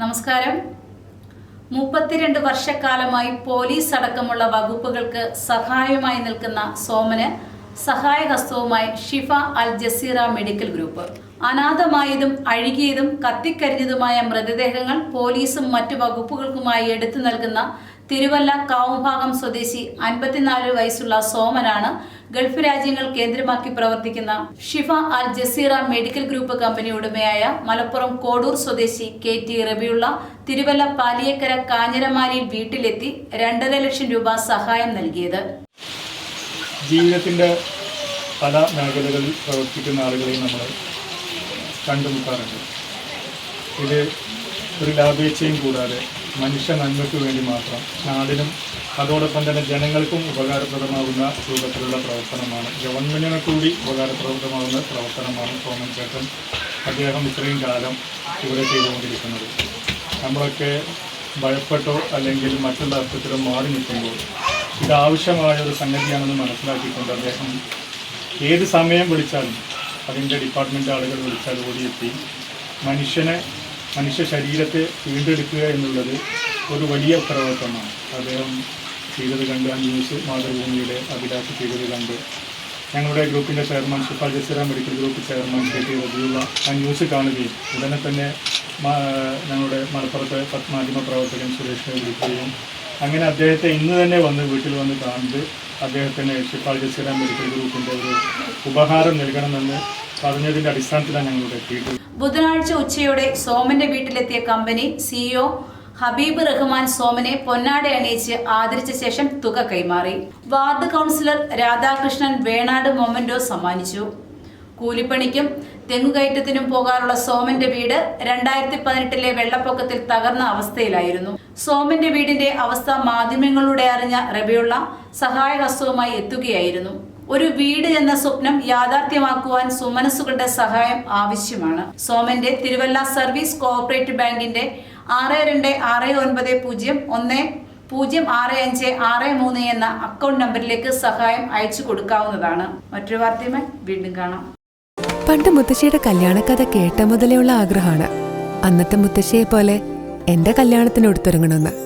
നമസ്കാരം. മുപ്പത്തിരണ്ട് വർഷക്കാലമായി പോലീസ് അടക്കമുള്ള വകുപ്പുകൾക്ക് സഹായമായി നിൽക്കുന്ന സോമന് സഹായഹസ്തവുമായി Shifa Al Jazeera medical group. അനാഥമായതും അഴുകിയതും കത്തിക്കരിഞ്ഞതുമായ മൃതദേഹങ്ങൾ പോലീസും മറ്റു വകുപ്പുകൾക്കുമായി എടുത്തു നൽകുന്ന തിരുവല്ല കാവുംഭാഗം സ്വദേശി അൻപത്തിനാല് വയസ്സുള്ള സോമനാണ് ഗൾഫ് രാജ്യങ്ങൾ കേന്ദ്രമാക്കി പ്രവർത്തിക്കുന്ന Shifa Al Jazeera medical group company ഉടമയായ മലപ്പുറം കോടൂർ സ്വദേശി കെ ടി റബിയുള്ള തിരുവല്ല പാലിയേക്കര കാഞ്ഞിരമാലിയിൽ വീട്ടിലെത്തി രണ്ടര ലക്ഷം രൂപ സഹായം നൽകിയത്. ജീവിതത്തിന്റെ പല മേഖലകളിൽ പ്രവർത്തിക്കുന്ന ആളുകളെ നമ്മൾ കണ്ടുമുട്ടാറുണ്ട്. ഇത് ഒരു ലാഭേച്ഛയും കൂടാതെ മനുഷ്യ നന്മയ്ക്ക് വേണ്ടി മാത്രം നാടിനും അതോടൊപ്പം തന്നെ ജനങ്ങൾക്കും ഉപകാരപ്രദമാകുന്ന രൂപത്തിലുള്ള പ്രവർത്തനമാണ്. ഗവൺമെന്റിനെ കൂടി ഉപകാരപ്രദമാകുന്ന പ്രവർത്തനമാണ് സോമൻ ചേട്ടൻ. അദ്ദേഹം ഇത്രയും കാലം ഇവിടെ ചെയ്തുകൊണ്ടിരിക്കുന്നത്. നമ്മളൊക്കെ ഭയപ്പെട്ടോ അല്ലെങ്കിൽ മറ്റുള്ള അർത്ഥത്തിലോ മാറി നിൽക്കുമ്പോൾ ഇതാവശ്യമായ ഒരു സംഗതിയാണെന്ന് മനസ്സിലാക്കിക്കൊണ്ട് അദ്ദേഹം ഏത് സമയം വിളിച്ചാലും അതിന്റെ ഡിപ്പാർട്ട്മെന്റ് ആളുകൾ വിളിച്ചാൽ ഓടിയെത്തി മനുഷ്യനെ മനുഷ്യ ശരീരത്തെ വീണ്ടെടുക്കുക എന്നുള്ളത് ഒരു വലിയ ഉത്തരവാദിത്തമാണ് അദ്ദേഹം ചെയ്തത് കണ്ട് ആ ന്യൂസ് മാതൃഭൂമിയുടെ അഭിലാഷ് ചെയ്തത് കണ്ട്. ഞങ്ങളുടെ ഗ്രൂപ്പിന്റെ chairman Shifa medical group chairman K T Rabiulla ആ ന്യൂസ് കാണുകയും ഉടനെ തന്നെ ഞങ്ങളുടെ മലപ്പുറത്തെ പത്മാധ്യമ പ്രവർത്തകൻ സുരേഷിനെ വിളിക്കുകയും അങ്ങനെ അദ്ദേഹത്തെ ഇന്ന് തന്നെ വന്ന് വീട്ടിൽ വന്ന് കാണുന്നത് അദ്ദേഹത്തിന് ഷിഫ ജസീറ മെഡിക്കൽ ഗ്രൂപ്പിന്റെ ഒരു ഉപഹാരം നൽകണമെന്ന് ബുധനാഴ്ച ഉച്ചയോടെ സോമന്റെ വീട്ടിലെത്തിയ കമ്പനി സിഇഒ ഹബീബ് റഹ്മാൻ സോമനെ പൊന്നാട അണിയിച്ച് ആദരിച്ച ശേഷം തുക കൈമാറി. Ward councillor Radhakrishnan Venad memento സമ്മാനിച്ചു. കൂലിപ്പണിക്കും തെങ്ങുകയറ്റത്തിനും പോകാറുള്ള സോമന്റെ വീട് രണ്ടായിരത്തി പതിനെട്ടിലെ വെള്ളപ്പൊക്കത്തിൽ തകർന്ന അവസ്ഥയിലായിരുന്നു. സോമന്റെ വീടിന്റെ അവസ്ഥ മാധ്യമങ്ങളിലൂടെ അറിഞ്ഞ റബിയുള്ള സഹായഹസ്തവുമായി എത്തുകയായിരുന്നു. ഒരു വീട് എന്ന സ്വപ്നം യാഥാർത്ഥ്യമാക്കുവാൻ സുമനസ്സുകളുടെ സഹായം ആവശ്യമാണ്. സോമന്റെ തിരുവല്ല സർവീസ് കോഓപ്പറേറ്റീവ് ബാങ്കിന്റെ ആറ് രണ്ട് ആറ് ഒൻപത് പൂജ്യം ഒന്ന് പൂജ്യം ആറ് അഞ്ച് ആറ് മൂന്ന് എന്ന അക്കൗണ്ട് നമ്പറിലേക്ക് സഹായം അയച്ചു കൊടുക്കാവുന്നതാണ്. മറ്റൊരു വാർത്തയുമായി വീണ്ടും കാണാം. പണ്ട് മുത്തശ്ശിയുടെ കല്യാണക്കഥ കേട്ട മുതലേ ഉള്ള ആഗ്രഹമാണ്. അന്നത്തെ മുത്തശ്ശിയെ പോലെ എന്റെ കല്യാണത്തിന് എടുത്തൊരുങ്ങണമെന്ന്